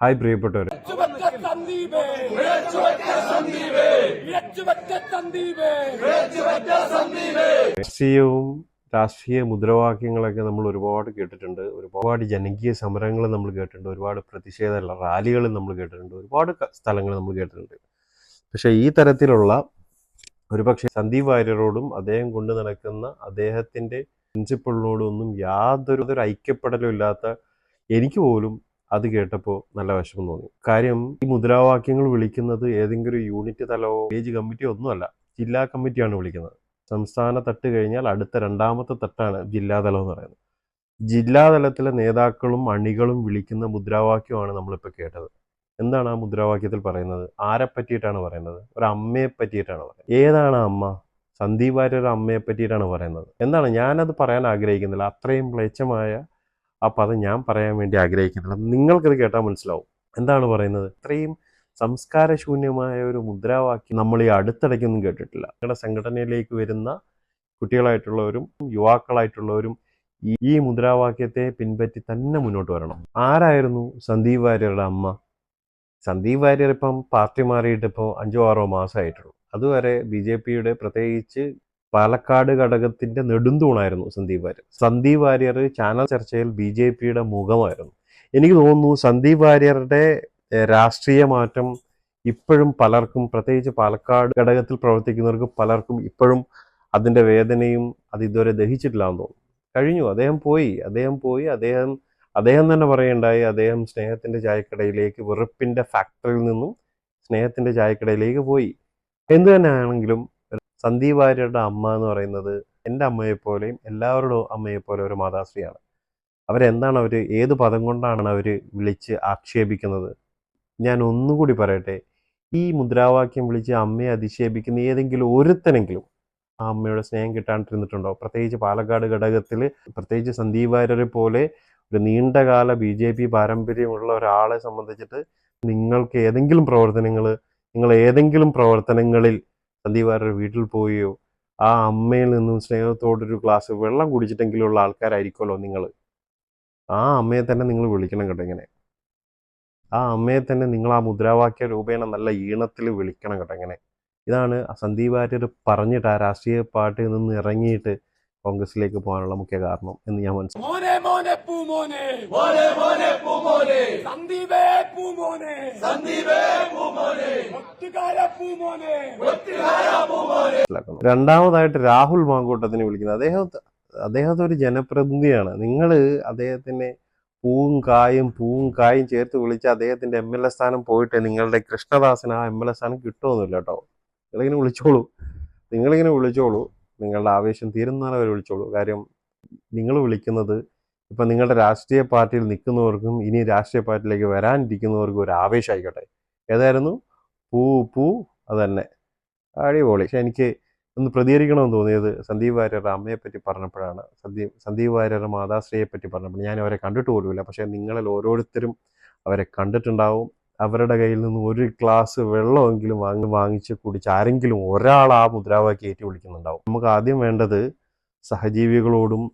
Hi പ്രിയപ്പെട്ടവർ രാഷ്ട്രീയവും രാഷ്ട്രീയ മുദ്രാവാക്യങ്ങളൊക്കെ നമ്മൾ ഒരുപാട് കേട്ടിട്ടുണ്ട്. ഒരുപാട് ജനകീയ സമരങ്ങൾ നമ്മൾ കേട്ടിട്ടുണ്ട്. ഒരുപാട് പ്രതിഷേധ റാലികൾ നമ്മൾ കേട്ടിട്ടുണ്ട്. ഒരുപാട് സ്ഥലങ്ങൾ നമ്മൾ കേട്ടിട്ടുണ്ട്. പക്ഷേ ഈ തരത്തിലുള്ള ഒരുപക്ഷെ സന്ദീപ് വാര്യരോടും അദ്ദേഹം കൊണ്ടു നടക്കുന്ന അദ്ദേഹത്തിന്റെ പ്രിൻസിപ്പളിനോടും ഒന്നും യാതൊരു ഐക്യപ്പെടലും ഇല്ലാത്ത എനിക്ക് പോലും അത് കേട്ടപ്പോൾ നല്ല വിഷമം തോന്നി. കാര്യം ഈ മുദ്രാവാക്യങ്ങൾ വിളിക്കുന്നത് ഏതെങ്കിലും യൂണിറ്റ് തലോ പേജ് കമ്മിറ്റിയോ ഒന്നുമല്ല ജില്ലാ കമ്മിറ്റിയാണ് വിളിക്കുന്നത്. സംസ്ഥാന തട്ട് കഴിഞ്ഞാൽ അടുത്ത രണ്ടാമത്തെ തട്ടാണ് ജില്ലാതലം എന്ന് പറയുന്നത്. ജില്ലാതലത്തിലെ നേതാക്കളും അണികളും വിളിക്കുന്ന മുദ്രാവാക്യമാണ് നമ്മളിപ്പോൾ കേട്ടത്. എന്താണ് ആ മുദ്രാവാക്യത്തിൽ പറയുന്നത്? ആരെ പറ്റിയിട്ടാണ് പറയുന്നത്? ഒരു അമ്മയെ പറ്റിയിട്ടാണ് പറയുന്നത്. ഏതാണ് അമ്മ? സന്ദീപ് ഒരു അമ്മയെ പറ്റിയിട്ടാണ് പറയുന്നത്. എന്താണ്? ഞാനത് പറയാൻ ആഗ്രഹിക്കുന്നില്ല. അത്രയും മ്ലേച്ഛമായ ആ അത് ഞാൻ പറയാൻ വേണ്ടി ആഗ്രഹിക്കുന്നില്ല. നിങ്ങൾക്കത് കേട്ടാൽ മനസ്സിലാവും. എന്താണ് പറയുന്നത്? ഇത്രയും സംസ്കാരശൂന്യമായ ഒരു മുദ്രാവാക്യം നമ്മൾ ഈ അടുത്തിടയ്ക്കൊന്നും കേട്ടിട്ടില്ല. നിങ്ങളുടെ സംഘടനയിലേക്ക് വരുന്ന കുട്ടികളായിട്ടുള്ളവരും യുവാക്കളായിട്ടുള്ളവരും ഈ മുദ്രാവാക്യത്തെ പിൻപറ്റി തന്നെ മുന്നോട്ട് വരണം. ആരായിരുന്നു സന്ദീപ് വാര്യരുടെ അമ്മ? സന്ദീപ് വാര്യർ ഇപ്പം പാർട്ടി മാറിയിട്ട് ഇപ്പോൾ അഞ്ചോ ആറോ മാസമായിട്ടുള്ളൂ. അതുവരെ ബി ജെ പിയുടെ പ്രത്യേകിച്ച് പാലക്കാട് ഘടകത്തിന്റെ നെടുന്തൂണായിരുന്നു സന്ദീപ് വാര്യർ. സന്ദീപ് വാര്യർ ചാനൽ ചർച്ചയിൽ ബി ജെ പിയുടെ മുഖമായിരുന്നു. എനിക്ക് തോന്നുന്നു സന്ദീപ് വാര്യരുടെ രാഷ്ട്രീയ മാറ്റം ഇപ്പോഴും പലർക്കും പ്രത്യേകിച്ച് പാലക്കാട് ഘടകത്തിൽ പ്രവർത്തിക്കുന്നവർക്ക് പലർക്കും ഇപ്പോഴും അതിന്റെ വേദനയും അത് ഇതുവരെ ദഹിച്ചിട്ടില്ല എന്ന് തോന്നുന്നു. കഴിഞ്ഞു അദ്ദേഹം പോയി അദ്ദേഹം പോയി അദ്ദേഹം അദ്ദേഹം തന്നെ പറയുണ്ടായി അദ്ദേഹം സ്നേഹത്തിന്റെ ചായക്കടയിലേക്ക് വെറുപ്പിന്റെ ഫാക്ടറിയിൽ നിന്നും സ്നേഹത്തിന്റെ ചായക്കടയിലേക്ക് പോയി. എന്തു തന്നെയാണെങ്കിലും സന്ദീപ് വാര്യരുടെ അമ്മ എന്ന് പറയുന്നത് എന്റെ അമ്മയെപ്പോലെയും എല്ലാവരുടെ അമ്മയെപ്പോലെ ഒരു മാതാശ്രീയാണ്. അവരെന്താണ് അവർ ഏത് പദം കൊണ്ടാണ് അവർ വിളിച്ച് ആക്ഷേപിക്കുന്നത്? ഞാൻ ഒന്നുകൂടി പറയട്ടെ. ഈ മുദ്രാവാക്യം വിളിച്ച് അമ്മയെ അധിക്ഷേപിക്കുന്ന ഏതെങ്കിലും ഒരുത്തനെങ്കിലും ആ അമ്മയുടെ സ്നേഹം കിട്ടാണ്ടിരുന്നിട്ടുണ്ടോ? പ്രത്യേകിച്ച് പാലക്കാട് ഘടകത്തിൽ പ്രത്യേകിച്ച് സന്ദീപ് വാര്യരെ പോലെ ഒരു നീണ്ടകാല ബി ജെ പി പാരമ്പര്യമുള്ള ഒരാളെ സംബന്ധിച്ചിട്ട് നിങ്ങൾക്ക് ഏതെങ്കിലും പ്രവർത്തനങ്ങൾ നിങ്ങൾ ഏതെങ്കിലും പ്രവർത്തനങ്ങളിൽ സന്ദീപ് വാര്യർ വീട്ടിൽ പോയോ ആ അമ്മയിൽ നിന്നും സ്നേഹത്തോടൊരു ഗ്ലാസ് വെള്ളം കുടിച്ചിട്ടെങ്കിലും ഉള്ള ആൾക്കാരായിരിക്കുമല്ലോ നിങ്ങൾ ആ അമ്മയെ തന്നെ നിങ്ങൾ വിളിക്കണം കേട്ടോ ഇങ്ങനെ. ആ അമ്മയെ തന്നെ നിങ്ങൾ ആ മുദ്രാവാക്യ രൂപേണ നല്ല ഈണത്തിൽ വിളിക്കണം കേട്ടോ ഇങ്ങനെ. ഇതാണ് സന്ദീപ് വാര്യർ പറഞ്ഞിട്ട് ആ രാഷ്ട്രീയ പാർട്ടിയിൽ നിന്ന് ഇറങ്ങിയിട്ട് കോൺഗ്രസിലേക്ക് പോകാനുള്ള മുഖ്യ കാരണം എന്ന് ഞാൻ മനസ്സിലാക്കി സന്ദീപേ പൂമോനെ. സന്ദീപേ പൂമോനെ. പൂമോനെ. പൂമോനെ. രണ്ടാമതായിട്ട് രാഹുൽ മാങ്കൂട്ടത്തിനെ വിളിക്കുന്നത്. അദ്ദേഹം അദ്ദേഹത്തെ ഒരു ജനപ്രതിനിധിയാണ്. നിങ്ങൾ അദ്ദേഹത്തിനെ പൂവും കായും പൂവും കായും ചേർത്ത് വിളിച്ച് അദ്ദേഹത്തിന്റെ എം എൽ എ സ്ഥാനം പോയിട്ട് നിങ്ങളുടെ കൃഷ്ണദാസിന് ആ എം എൽ എ സ്ഥാനം കിട്ടുമെന്നില്ല കേട്ടോ. നിങ്ങളിങ്ങനെ വിളിച്ചോളൂ. നിങ്ങളിങ്ങനെ വിളിച്ചോളൂ. നിങ്ങളുടെ ആവേശം തീരുന്നവരെ വിളിച്ചോളൂ. കാര്യം നിങ്ങൾ വിളിക്കുന്നത് ഇപ്പൊ നിങ്ങളുടെ രാഷ്ട്രീയ പാർട്ടിയിൽ നിൽക്കുന്നവർക്കും ഇനി രാഷ്ട്രീയ പാർട്ടിയിലേക്ക് വരാനിരിക്കുന്നവർക്കും ഒരു ആവേശമായിക്കോട്ടെ ഏതായിരുന്നു? പൂ പൂ അത് തന്നെ അടിപൊളി. പക്ഷെ എനിക്ക് ഒന്ന് പ്രതികരിക്കണമെന്ന് തോന്നിയത് സന്ദീപ് വാര്യരുടെ അമ്മയെ പറ്റി പറഞ്ഞപ്പോഴാണ്. സന്ദീപ് സന്ദീപ് വാര്യരുടെ മാതാശ്രീയെ പറ്റി പറഞ്ഞപ്പോൾ ഞാൻ അവരെ കണ്ടിട്ട് പോലുമില്ല പക്ഷേ നിങ്ങളിൽ ഓരോരുത്തരും അവരെ കണ്ടിട്ടുണ്ടാവും. അവരുടെ കയ്യിൽ നിന്ന് ഒരു ഗ്ലാസ് വെള്ളമെങ്കിലും വാങ്ങി വാങ്ങിച്ച് കുടിച്ച് ആരെങ്കിലും ഒരാൾ ആ മുദ്രാവാക്യം ഏറ്റി വിളിക്കുന്നുണ്ടാവും. നമുക്ക് ആദ്യം വേണ്ടത് സഹജീവികളോടും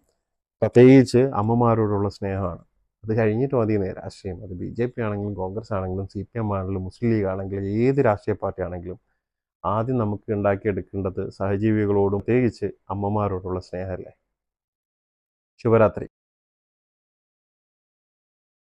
പ്രത്യേകിച്ച് അമ്മമാരോടുള്ള സ്നേഹമാണ്. അത് കഴിഞ്ഞിട്ട് മതി രാഷ്ട്രീയം. അത് ബി ജെ പി ആണെങ്കിലും കോൺഗ്രസ് ആണെങ്കിലും സി പി എം ആണെങ്കിലും മുസ്ലിം ലീഗ് ആണെങ്കിലും ഏത് രാഷ്ട്രീയ പാർട്ടി ആണെങ്കിലും ആദ്യം നമുക്ക് ഉണ്ടാക്കിയെടുക്കേണ്ടത് സഹജീവികളോടും പ്രത്യേകിച്ച് അമ്മമാരോടുള്ള സ്നേഹമല്ലേ ശുഭരാത്രി.